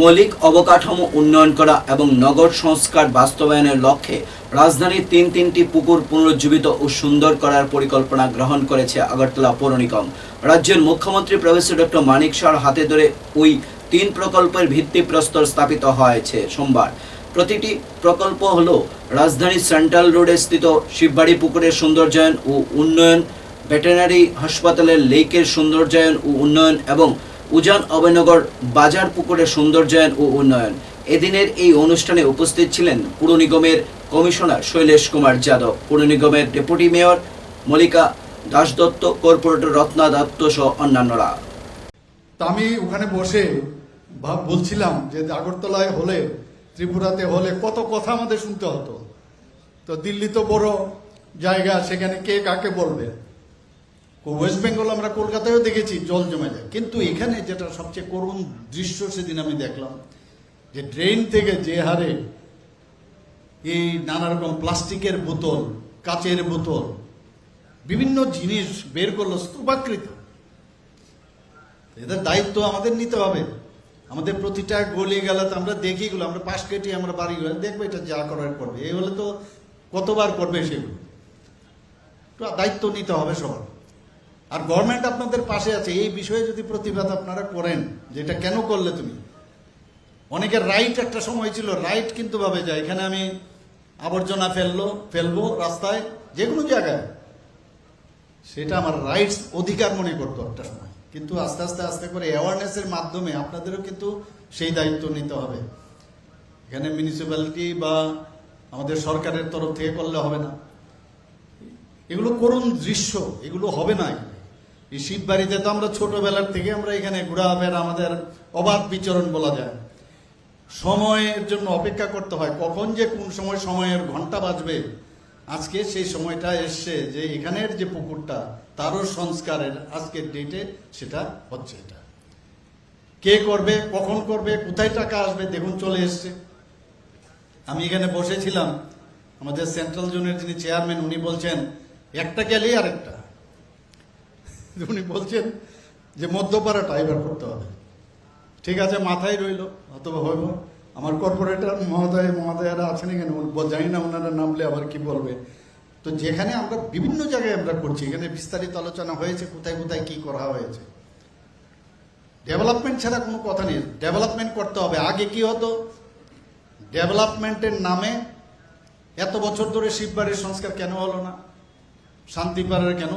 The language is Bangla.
মৌলিক অবকাঠামো উন্নয়ন করা এবং নগর সংস্কার বাস্তবায়নের লক্ষ্যে রাজধানীর তিন তিনটি পুকুর পুনরুজ্জীবিত ও সুন্দর করার পরিকল্পনা গ্রহণ করেছে আগরতলা পৌর নিগম। রাজ্যের মুখ্যমন্ত্রী প্রফেসর ডক্টর মানিক শাহর হাতে ধরে ওই তিন প্রকল্পের ভিত্তিপ্রস্তর স্থাপিত হয়েছে সোমবার। প্রতিটি প্রকল্প হল রাজধানীর সেন্ট্রাল রোডে স্থিত শিববাড়ি পুকুরের সৌন্দর্যায়ন ও উন্নয়ন, ভেটেরিনারি হাসপাতালের লেকের সৌন্দর্যায়ন ও উন্নয়ন এবং উজান অভয়নগর বাজার পুকুরের সৌন্দর্যায়ন ও উন্নয়ন। এদিনের এই অনুষ্ঠানে উপস্থিত ছিলেন পুর নিগমের কমিশনার শৈলেশ কুমার যাদব, পুর নিগমের deputy mayor Mallika Das Dutta corporator Ratna Dutta সহ অন্যান্যরা। আমি ওখানে বসে বলছিলাম যে আগরতলায় হলে, ত্রিপুরাতে হলে কত কথা আমাদের শুনতে হতো। তো দিল্লি তো বড় জায়গা, সেখানে কে কাকে বলবে? ওয়েস্ট বেঙ্গল আমরা কলকাতায়ও দেখেছি, জল জমে যায়। কিন্তু এখানে যেটা সবচেয়ে করুণ দৃশ্য সেদিন আমি দেখলাম, যে ড্রেন থেকে যে হারে এই নানা রকম প্লাস্টিকের বোতল, কাচের বোতল, বিভিন্ন জিনিস বের করল, স্তূপাকৃত। এদের দায়িত্ব আমাদের নিতে হবে। আমাদের প্রতিটা গলি গেলে তো আমরা দেখি গুলো আমরা পাশ কেটে আমরা বাড়ি গেলে দেখব এটা যা করার করবে। এই হলে তো কতবার করবে সেগুলো। দায়িত্ব নিতে হবে সবার। আর গভর্নমেন্ট আপনাদের পাশে আছে, এই বিষয়ে যদি প্রতিবাদ আপনারা করেন যে এটা কেন করলে তুমি? অনেকের রাইট একটা সময় ছিল রাইট কিন্তু ভাবে যায়, এখানে আমি আবর্জনা ফেলল, ফেলব রাস্তায় যে কোনো জায়গায়। সেটা আমার রাইটস অধিকার মনে করতো একটা সময়। কিন্তু আস্তে আস্তে আস্তে করে অ্যাওয়ারনেসের মাধ্যমে আপনাদেরও কিন্তু সেই দায়িত্ব নিতে হবে। এখানে মিউনিসিপ্যালিটি বা আমাদের সরকারের তরফ থেকে করলে হবে না। এগুলো করুণ দৃশ্য, এগুলো হবে না। এই শীত বাড়িতে তো আমরা ছোটবেলার থেকে আমরা এখানে ঘোরাফেরা, আমাদের অবাধ বিচরণ বলা যায়। সময়ের জন্য অপেক্ষা করতে হয়, কখন যে কোন সময় সময়ের ঘণ্টা বাজবে। আজকে সেই সময়টা এসছে যে এখানের যে পুকুরটা, তারও সংস্কারের আজকের ডেটে সেটা হচ্ছে এটা। কে করবে, কখন করবে, কোথায় টাকা আসবে, দেখুন চলে এসছে। আমি এখানে বসেছিলাম, আমাদের সেন্ট্রাল জোনের যিনি চেয়ারম্যান উনি বলছেন একটা গেলেই আরেকটা। উনি বলছেন যে মধ্যপাড়াটা এবার করতে হবে। ঠিক আছে, মাথায় রইল, অথবা হইব আমার কর্পোরেটর মহোদয়, মহোদয়রা আছেন এখানে জানি না ওনারা নামলে আবার কি বলবে। তো যেখানে আমরা বিভিন্ন জায়গায় আমরা করছি, এখানে বিস্তারিত আলোচনা হয়েছে, কোথায় কোথায় কি করা হয়েছে। ডেভেলপমেন্ট ছাড়া কোনো কথা নেই। ডেভেলপমেন্ট করতে হবে। আগে কি হতো? ডেভেলপমেন্টের নামে এত বছর ধরে শিববাড়ির সংস্কার কেন হলো না? শান্তিপাড়ার কেন?